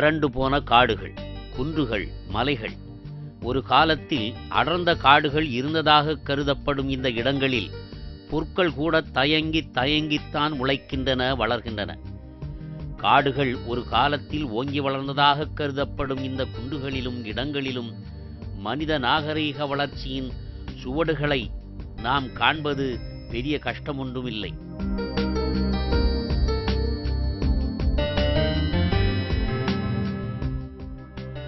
வறண்டு போன காடுகள் குன்றுகள் மலைகள். ஒரு காலத்தில் அடர்ந்த காடுகள் இருந்ததாக கருதப்படும் இந்த இடங்களில் புற்கள் கூட தயங்கி தயங்கித்தான் முளைக்கின்றன வளர்கின்றன. காடுகள் ஒரு காலத்தில் ஓங்கி வளர்ந்ததாக கருதப்படும் இந்த குன்றுகளிலும் இடங்களிலும் மனித நாகரீக வளர்ச்சியின் சுவடுகளை நாம் காண்பது பெரிய கஷ்டமொன்றும்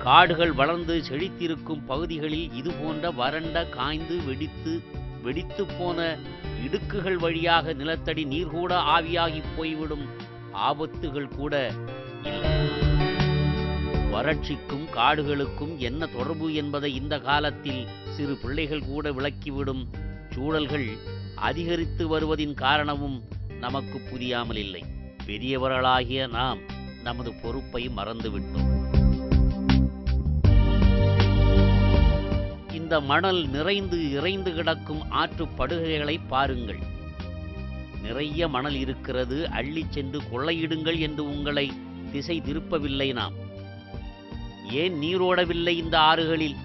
காடுகள் வளர்ந்து செழித்திருக்கும் பகுதிகளில் இது போன்ற வறண்ட காய்ந்து வெடித்து வெடித்து போன இடுக்குகள் வழியாக நிலத்தடி நீர் கூட ஆவியாகி போய்விடும் ஆபத்துகள் கூட இல்லை. வறட்சிக்கும் காடுகளுக்கும் என்ன தொடர்பு என்பதை இந்த காலத்தில் சிறு பிள்ளைகள் கூட விளக்கிவிடும் சூழல்கள் அதிகரித்து வருவதின் காரணமும் நமக்கு புரியாமல் இல்லை பெரியவர்களாகிய நாம் நமது பொறுப்பை மறந்துவிட்டோம். இந்த மணல் நிறைந்து இறைந்து கிடக்கும் ஆற்று படுகைகளை பாருங்கள். நிறைய மணல் இருக்கிறது அள்ளிச் சென்று கொள்ளையிடுங்கள் என்று உங்களை திசை திருப்பவில்லை நாம். ஏன் நீரோடவில்லை இந்த ஆறுகளில்?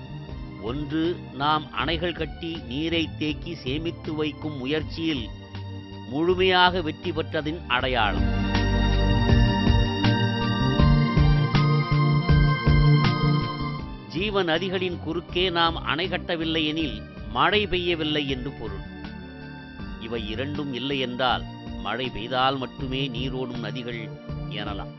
ஒன்று நாம் அணைகள் கட்டி நீரை தேக்கி சேமித்து வைக்கும் முயற்சியில் முழுமையாக வெற்றி பெற்றதின் அடையாளம். ஜீவ நதிகளின் குறுக்கே நாம் அணை கட்டவில்லை எனில் மழை பெய்யவில்லை என்று பொருள். இவை இரண்டும் இல்லை என்றால் மழை பெய்தால் மட்டுமே நீரோடும் நதிகள் எனலாம்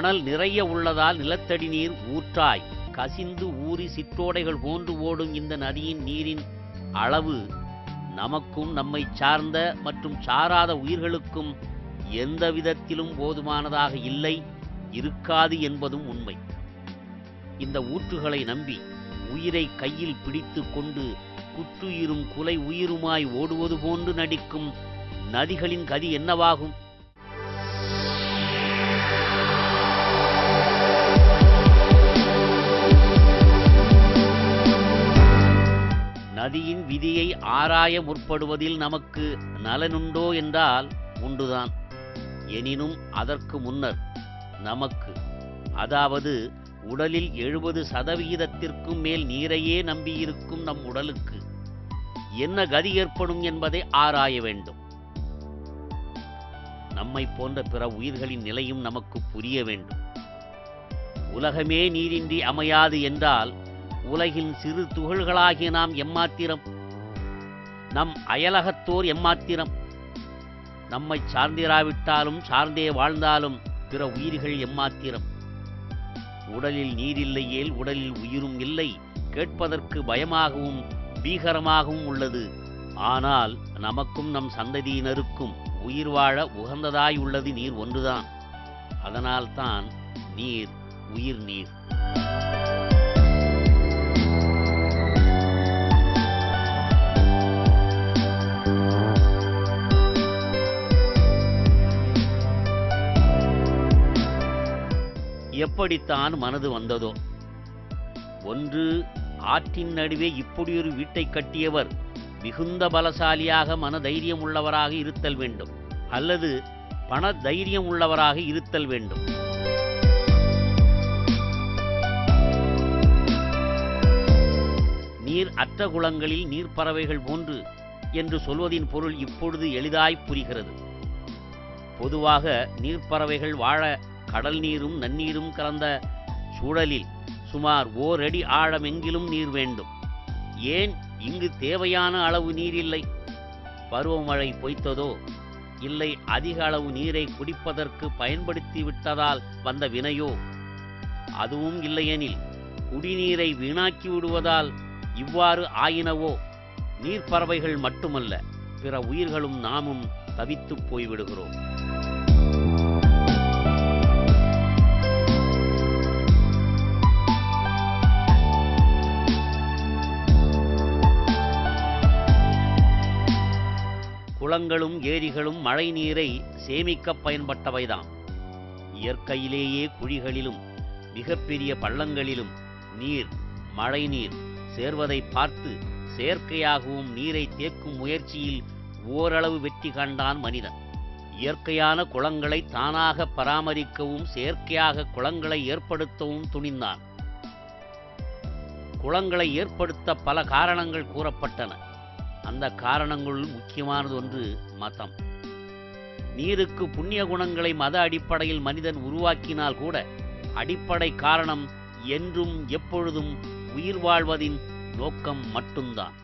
மணல் நிறைய உள்ளதால் நிலத்தடி நீர் ஊற்றாய். கசிந்து ஊறி சிற்றோடைகள் போன்று ஓடும் இந்த நதியின் நீரின் அளவு நமக்கும் நம்மை சார்ந்த மற்றும் சாராத உயிர்களுக்கும் எந்த விதத்திலும் போதுமானதாக இல்லை இருக்காது என்பதும் உண்மை. இந்த ஊற்றுகளை நம்பி உயிரை கையில் பிடித்து கொண்டு குற்றுயிரும் குலை உயிருமாய் ஓடுவது போன்று நடிக்கும் நதிகளின் கதி என்னவாகும்? நதியின் விதியை ஆராய முற்படுவதில் நமக்கு நலனுண்டோ என்றால் உண்டுதான். எனினும் அதற்கு முன்னர் நமக்கு அதாவது உடலில் எழுபது சதவிகிதத்திற்கும் மேல் நீரையே நம்பியிருக்கும் நம் உடலுக்கு என்ன கதி ஏற்படும் என்பதை ஆராய வேண்டும். நம்மை போன்ற பிற உயிர்களின் நிலையும் நமக்கு புரிய வேண்டும். உலகமே நீரின்றி அமையாது என்றால் உலகின் சிறு துகள்களாகிய நாம் எம்மாத்திரம். நம் அயலகத்தோர் எம்மாத்திரம். நம்மை சார்ந்திராவிட்டாலும் சார்ந்தே வாழ்ந்தாலும் பிற உயிர்கள் எம்மாத்திரம். உடலில் நீரில்லையேல் உடலில் உயிரும் இல்லை. கேட்பதற்கு பயமாகவும் பீகரமாகவும் உள்ளது. ஆனால் நமக்கும் நம் சந்ததியினருக்கும் உயிர் வாழ உகந்ததாய் உள்ளது நீர் ஒன்றுதான். அதனால்தான் நீர் உயிர் நீர். எப்படித்தான் மனது வந்ததோ. ஒன்று ஆற்றின் நடுவே இப்படியொரு வீட்டை கட்டியவர் மிகுந்த பலசாலியாக மன தைரியம் உள்ளவராக இருத்தல் வேண்டும். அல்லது பண தைரியம் உள்ளவராக இருத்தல் வேண்டும். நீர் அற்ற குளங்களில் நீர்ப்பறவைகள் போன்று என்று சொல்வதின் பொருள் இப்பொழுது எளிதாய் புரிகிறது. பொதுவாக நீர்ப்பறவைகள் வாழ கடல் நீரும் நன்னீரும் கலந்த சூழலில் சுமார் ஓரடி ஆழமெங்கிலும் நீர் வேண்டும். ஏன் இங்கு தேவையான அளவு நீர் இல்லை பருவமழை பொய்த்ததோ? இல்லை அதிக அளவு நீரை குடிப்பதற்கு பயன்படுத்தி விட்டதால் வந்த வினையோ? அதுவும் இல்லையெனில் குடிநீரை வீணாக்கி விடுவதால் இவ்வாறு ஆயினவோ? நீர்ப்பறவைகள் மட்டுமல்ல பிற உயிர்களும் நாமும் தவித்துப் போய்விடுகிறோம். குளங்களும் ஏரிகளும் மழை நீரை சேமிக்க பயன்பட்டவைதாம். இயற்கையிலேயே குழிகளிலும் மிகப்பெரிய பள்ளங்களிலும் நீர் மழை நீர் சேர்வதை பார்த்து செயற்கையாகவும் நீரை தேக்கும் முயற்சியில் ஓரளவு வெற்றி கண்டான் மனிதன். இயற்கையான குளங்களை தானாக பராமரிக்கவும் செயற்கையாக குளங்களை ஏற்படுத்தவும் துணிந்தான். குளங்களை ஏற்படுத்த பல காரணங்கள் கூறப்பட்டன. அந்த காரணங்களுள் முக்கியமானது ஒன்று மதம். நீருக்கு புண்ணிய குணங்களை மத அடிப்படையில் மனிதன் உருவாக்கினால் கூட அடிப்படை காரணம் என்றும் எப்பொழுதும் உயிர் வாழ்வதின் நோக்கம் மட்டும்தான்.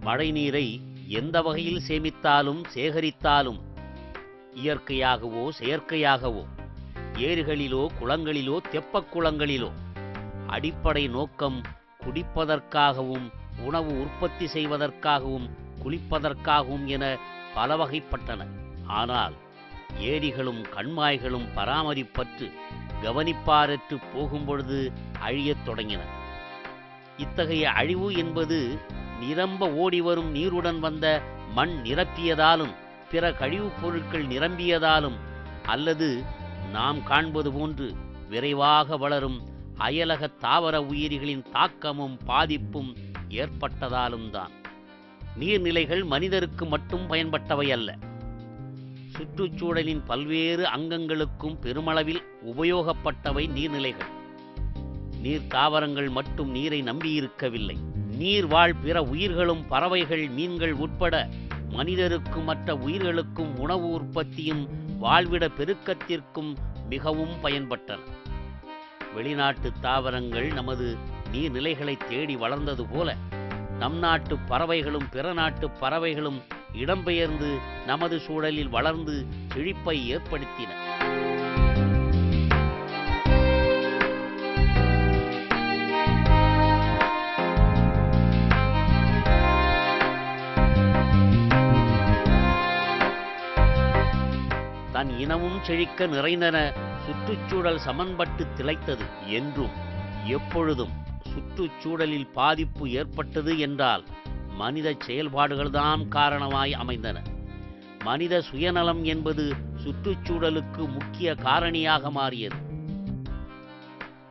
மழை நீரை எந்த வகையில் சேமித்தாலும் சேகரித்தாலும் இயற்கையாகவோ செயற்கையாகவோ ஏரிகளிலோ குளங்களிலோ தெப்பக் குளங்களிலோ அடிப்படை நோக்கம் குடிப்பதற்காகவும் உணவு உற்பத்தி செய்வதற்காகவும் குளிப்பதற்காகவும் என பல வகைப்பட்டன ஆனால் ஏரிகளும் கண்மாய்களும் பராமரிப்பற்று கவனிப்பாரற்று போகும்பொழுது அழியத் தொடங்கின. இத்தகைய அழிவு என்பது நிரம்ப ஓடிவரும் நீருடன் வந்த மண் நிரப்பியதாலும் பிற கழிவுப் பொருட்கள் நிரம்பியதாலும் அல்லது நாம் காண்பது போன்று விரைவாக வளரும் அயலக தாவர உயிரிகளின் தாக்கமும் பாதிப்பும் ஏற்பட்டதாலும் தான். நீர்நிலைகள் மனிதருக்கு மட்டும் பயன்பட்டவை அல்ல. சுற்றுச்சூழலின் பல்வேறு அங்கங்களுக்கும் பெருமளவில் உபயோகப்பட்டவை நீர்நிலைகள். நீர் தாவரங்கள் மட்டும் நீரை நம்பியிருக்கவில்லை. நீர் வாழ் பிற உயிர்களும் பறவைகள் மீன்கள் உட்பட மனிதருக்கும் மற்ற உயிர்களுக்கும் உணவு உற்பத்தியும் வாழ்விட பெருக்கத்திற்கும் மிகவும் பயன்பட்டன வெளிநாட்டு தாவரங்கள் நமது நீர்நிலைகளை தேடி வளர்ந்தது போல நம் நாட்டு பறவைகளும் பிற நாட்டு பறவைகளும் இடம்பெயர்ந்து நமது சூழலில் வளர்ந்து செழிப்பை ஏற்படுத்தின. இனமும் செழிக்க நிறைந்தன சுற்றுச்சூழல் சமன்பட்டு திளைத்தது என்றும் எப்பொழுதும் சுற்றுச்சூழலில் பாதிப்பு ஏற்பட்டது என்றால் மனித செயல்பாடுகள்தான் காரணமாய் அமைந்தன. மனித சுயநலம் என்பது சுற்றுச்சூழலுக்கு முக்கிய காரணியாக மாறியது.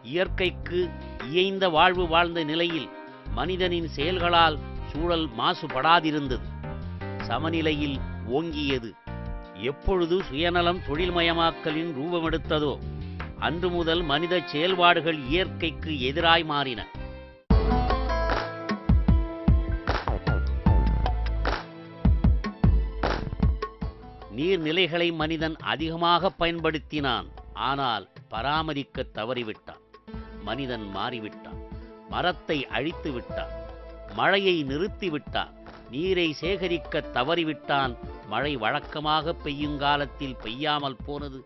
இயற்கைக்கு இயைந்த வாழ்வு வாழ்ந்த நிலையில் மனிதனின் செயல்களால் சூழல் மாசுபடாதிருந்தது. சமநிலையில் ஓங்கியது. எப்பொழுது சுயநலம் தொழில்மயமாக்கலின் ரூபமெடுத்ததோ அன்று முதல் மனித செயல்பாடுகள் இயற்கைக்கு எதிராய் மாறின. நீர்நிலைகளை மனிதன் அதிகமாக பயன்படுத்தினான் ஆனால் பராமரிக்க தவறிவிட்டான். மனிதன் மாறிவிட்டான் மரத்தை அழித்து விட்டான் மழையை நிறுத்திவிட்டான் நீரை சேகரிக்க தவறிவிட்டான் மழை வழக்கமாக பெய்யும் காலத்தில் பெய்யாமல் போனது.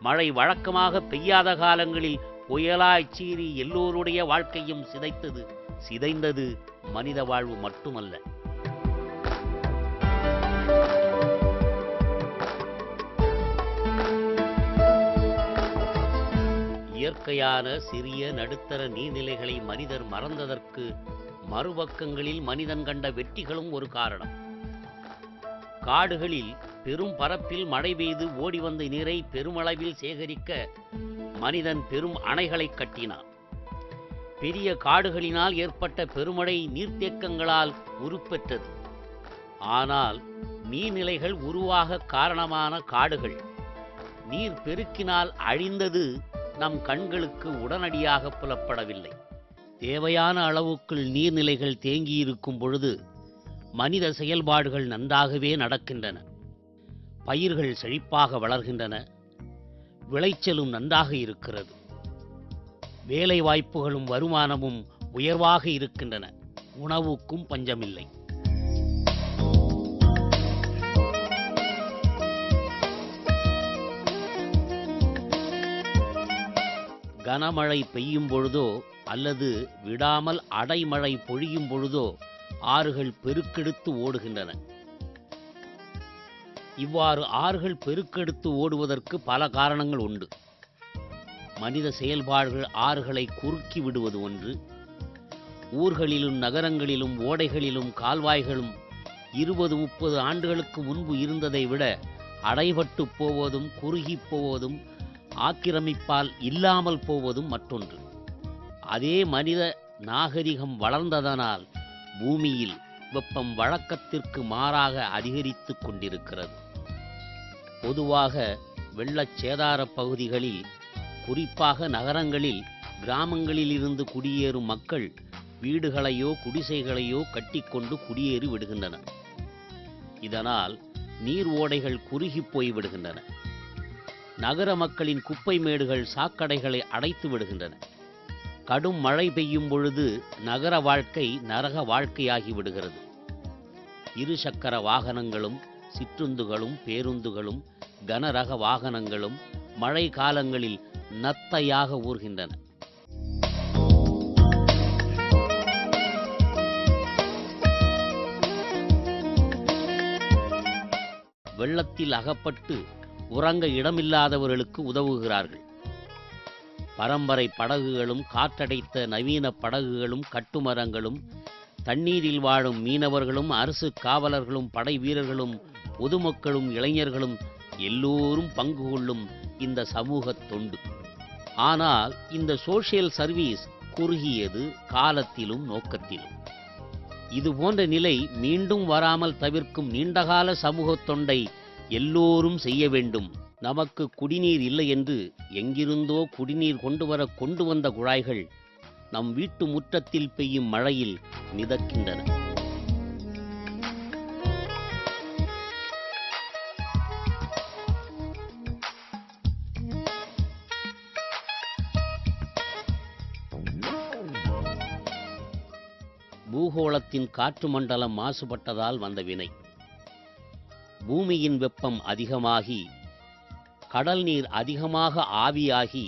மழை வழக்கமாக பெய்யாத காலங்களில் புயலாய் சீறி எல்லோருடைய வாழ்க்கையும் சிதைத்தது. சிதைந்தது மனித வாழ்வு மட்டுமல்ல. இயற்கையான சிறிய நடுத்தர நீர்நிலைகளை மனிதர் மறந்ததற்கு மறுபக்கங்களில் மனிதன் கண்ட வெற்றிகளும் ஒரு காரணம். காடுகளில் பெரும் பரப்பில் மழை பெய்து ஓடி வந்த நீரை பெருமளவில் சேகரிக்க மனிதன் பெரும் அணைகளை கட்டினான். பெரிய காடுகளினால் ஏற்பட்ட பெருமழை நீர்த்தேக்கங்களால் உருப்பெற்றது. ஆனால் நீர்நிலைகள் உருவாக காரணமான காடுகள் நீர் பெருக்கினால் அழிந்தது நம் கண்களுக்கு உடனடியாக புலப்படவில்லை. தேவையான அளவுக்குள் நீர்நிலைகள் தேங்கியிருக்கும் பொழுது மனித செயல்பாடுகள் நன்றாகவே நடக்கின்றன. பயிர்கள் செழிப்பாக வளர்கின்றன. விளைச்சலும் நன்றாக இருக்கிறது. வேலை வாய்ப்புகளும் வருமானமும் உயர்வாக இருக்கின்றன. உணவுக்கும் பஞ்சமில்லை. கனமழை பெய்யும் பொழுதோ அல்லது விடாமல் அடைமழை பொழியும் பொழுதோ ஆறுகள் பெருக்கெடுத்து ஓடுகின்றன. இவ்வாறு ஆறுகள் பெருக்கெடுத்து ஓடுவதற்கு பல காரணங்கள் உண்டு. மனித செயல்பாடுகள் ஆறுகளை குறுக்கி விடுவது ஒன்று. ஊர்களிலும் நகரங்களிலும் ஓடைகளிலும் கால்வாய்களும் இருபது முப்பது ஆண்டுகளுக்கு முன்பு இருந்ததை விட அடைபட்டு போவதும் குறுகிப் போவதும் ஆக்கிரமிப்பால் இல்லாமல் போவதும் மற்றொன்று. அதே மனித நாகரிகம் வளர்ந்ததனால் பூமியில் வெப்பம் வழக்கத்திற்கு மாறாக அதிகரித்துக் கொண்டிருக்கிறது. பொதுவாக வெள்ளச் சேதார பகுதிகளில் குறிப்பாக நகரங்களில் கிராமங்களில் இருந்து குடியேறும் மக்கள் வீடுகளையோ குடிசைகளையோ கட்டிக்கொண்டு குடியேறி விடுகின்றனர். இதனால் நீர் ஓடைகள் குறுகிப் போய் விடுகின்றன. நகர மக்களின் குப்பை மேடுகள் சாக்கடைகளை அடைத்து விடுகின்றன. கடும் மழை பெய்யும் பொழுது நகர வாழ்க்கை நரக வாழ்க்கையாகி விடுகிறது இரு சக்கர வாகனங்களும் சிற்றுந்துகளும் பேருந்துகளும் கனரக வாகனங்களும் மழை காலங்களில் நத்தையாக ஊர்கின்றன. வெள்ளத்தில் அகப்பட்டு உறங்க இடமில்லாதவர்களுக்கு உதவுகிறார்கள். பரம்பரை படகுகளும் காற்றடைத்த நவீன படகுகளும் கட்டுமரங்களும் தண்ணீரில் வாழும் மீனவர்களும் அரசு காவலர்களும் படை வீரர்களும் பொதுமக்களும் இளைஞர்களும் எல்லோரும் பங்கு கொள்ளும் இந்த சமூக தொண்டு. ஆனால் இந்த சோஷியல் சர்வீஸ் குறுகியது காலத்திலும் நோக்கத்திலும். இது போன்ற நிலை மீண்டும் வராமல் தவிர்க்கும் நீண்டகால சமூகத் தொண்டை எல்லோரும் செய்ய வேண்டும். நமக்கு குடிநீர் இல்லை என்று எங்கிருந்தோ குடிநீர் கொண்டு வர கொண்டு வந்த குழாய்கள் நம் வீட்டு முற்றத்தில் பெய்யும் மழையில் மிதக்கின்றன. பூகோளத்தின் காற்று மண்டலம் மாசுபட்டதால் வந்த வினை. பூமியின் வெப்பம் அதிகமாகி கடல் நீர் அதிகமாக ஆவியாகி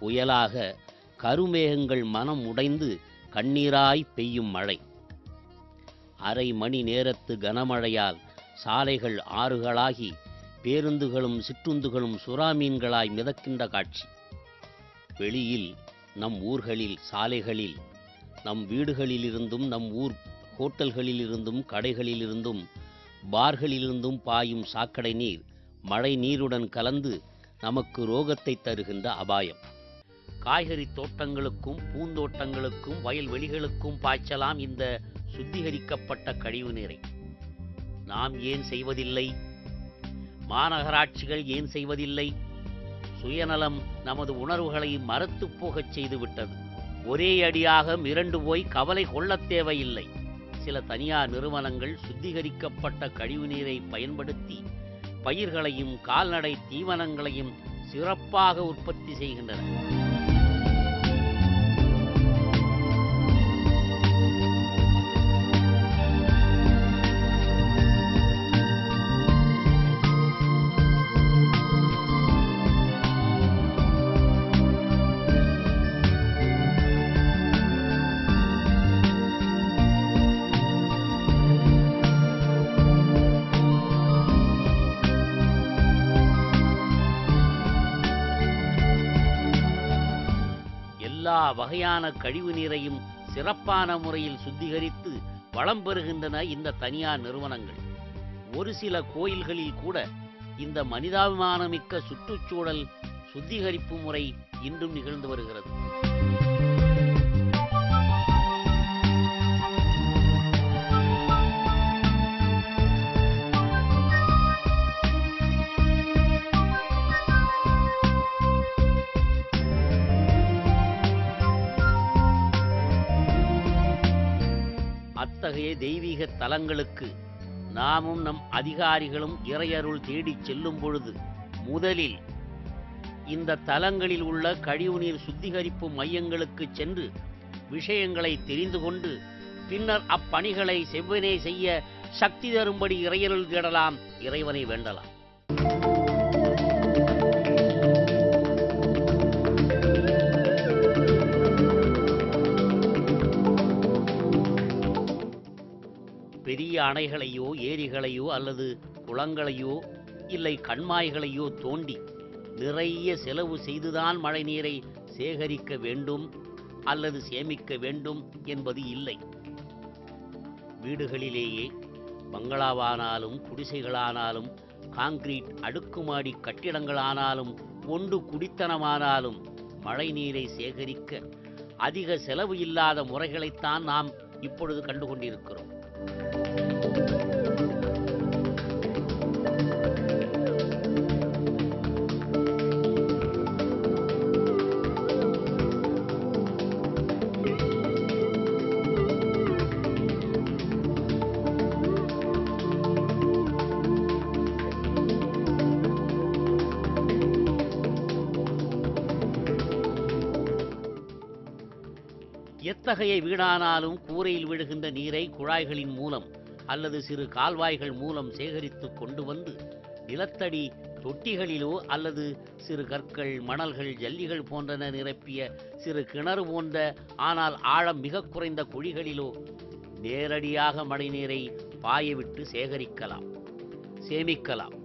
புயலாக கருமேகங்கள் மனம் உடைந்து கண்ணீராய் பெய்யும் மழை. அரை மணி நேரத்து கனமழையால் சாலைகள் ஆறுகளாகி பேருந்துகளும் சிற்றுந்துகளும் சுறாமீன்களாய் மிதக்கின்ற காட்சி. வெளியில் நம் ஊர்களில் சாலைகளில் நம் வீடுகளிலிருந்தும் நம் ஊர் ஹோட்டல்களிலிருந்தும் கடைகளிலிருந்தும் பார்களிலிருந்தும் பாயும் சாக்கடை நீர் மழை நீருடன் கலந்து நமக்கு ரோகத்தை தருகின்ற அபாயம். காய்கறி தோட்டங்களுக்கும் பூந்தோட்டங்களுக்கும் வயல்வெளிகளுக்கும் பாய்ச்சலாம் இந்த சுத்திகரிக்கப்பட்ட கழிவு நீரை. நாம் ஏன் செய்வதில்லை? மாநகராட்சிகள் ஏன் செய்வதில்லை? சுயநலம் நமது உணர்வுகளை மறுத்துப் போகச் செய்துவிட்டது. ஒரே அடியாக மிரண்டு போய் கவலை கொள்ளத் தேவையில்லை. சில தனியார் நிறுவனங்கள் சுத்திகரிக்கப்பட்ட கழிவுநீரை பயன்படுத்தி பயிர்களையும் கால்நடை தீவனங்களையும் சிறப்பாக உற்பத்தி செய்கின்றன வகையான கழிவு நீரையும் சிறப்பான முறையில் சுத்திகரித்து வளம் பெறுகின்றன இந்த தனியார் நிறுவனங்கள். ஒரு சில கோயில்களில் கூட இந்த மனிதாபிமானமிக்க சுற்றுச்சூழல் சுத்திகரிப்பு முறை இன்றும் நிகழ்ந்து வருகிறது. அத்தகைய தெய்வீக தலங்களுக்கு நாமும் நம் அதிகாரிகளும் இறையருள் தேடிச் செல்லும் பொழுது முதலில் இந்த தலங்களில் உள்ள கழிவுநீர் சுத்திகரிப்பு மையங்களுக்கு சென்று விஷயங்களை தெரிந்து கொண்டு பின்னர் அப்பணிகளை செவ்வனே செய்ய சக்தி தரும்படி இறையருள் தேடலாம் இறைவனை வேண்டலாம். பெரிய அணைகளையோ ஏரிகளையோ அல்லது குளங்களையோ இல்லை கண்மாய்களையோ தோண்டி நிறைய செலவு செய்துதான் மழைநீரை சேகரிக்க வேண்டும் அல்லது சேமிக்க வேண்டும் என்பது இல்லை. வீடுகளிலேயே பங்களாவானாலும் குடிசைகளானாலும் காங்கிரீட் அடுக்குமாடி கட்டிடங்களானாலும் ஒன்று குடித்தனமானாலும் மழைநீரை சேகரிக்க அதிக செலவு இல்லாத முறைகளைத்தான் நாம் இப்பொழுது கண்டுகொண்டிருக்கிறோம். Thank you. எத்தகைய வீடானாலும் கூரையில் விழுகின்ற நீரை குழாய்களின் மூலம் அல்லது சிறு கால்வாய்கள் மூலம் சேகரித்து கொண்டு வந்து நிலத்தடி தொட்டிகளிலோ அல்லது சிறு கற்கள் மணல்கள் ஜல்லிகள் போன்றன நிரப்பிய சிறு கிணறு போன்ற ஆனால் ஆழம் மிக குறைந்த குழிகளிலோ நேரடியாக மழைநீரை பாயவிட்டு சேகரிக்கலாம் சேமிக்கலாம்.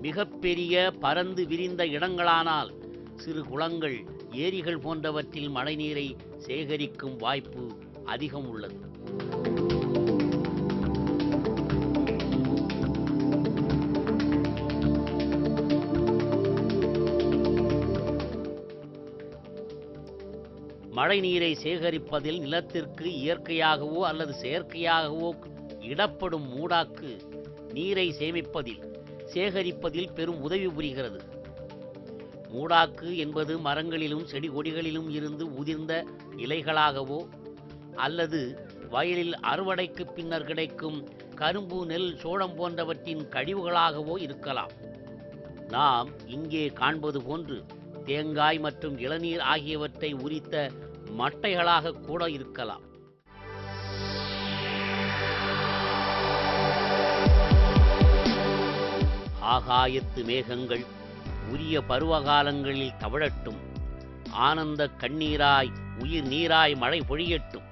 மிகப்பெரிய பரந்து விரிந்த இடங்களானால் சிறு குளங்கள் ஏரிகள் போன்றவற்றில் மழைநீரை சேகரிக்கும் வாய்ப்பு அதிகம் உள்ளது. மழை நீரை சேகரிப்பதில் நிலத்திற்கு இயற்கையாகவோ அல்லது செயற்கையாகவோ இடப்படும் மூடாக்கு நீரை சேமிப்பதில் சேகரிப்பதில் பெரும் உதவி புரிகிறது. மூடாக்கு என்பது மரங்களிலும் செடி கொடிகளிலும் இருந்து உதிர்ந்த இலைகளாகவோ அல்லது வயலில் அறுவடைக்கு பின்னர் கிடைக்கும் கரும்பு நெல் சோளம் போன்றவற்றின் கழிவுகளாகவோ இருக்கலாம். நாம் இங்கே காண்பது போன்று தேங்காய் மற்றும் இளநீர் ஆகியவற்றை உரித்த மட்டைகளாக கூட இருக்கலாம். ஆகாயத்து மேகங்கள் உரிய பருவகாலங்களில் தவழட்டும். ஆனந்த கண்ணீராய் உயிர் நீராய் மழை பொழியட்டும்.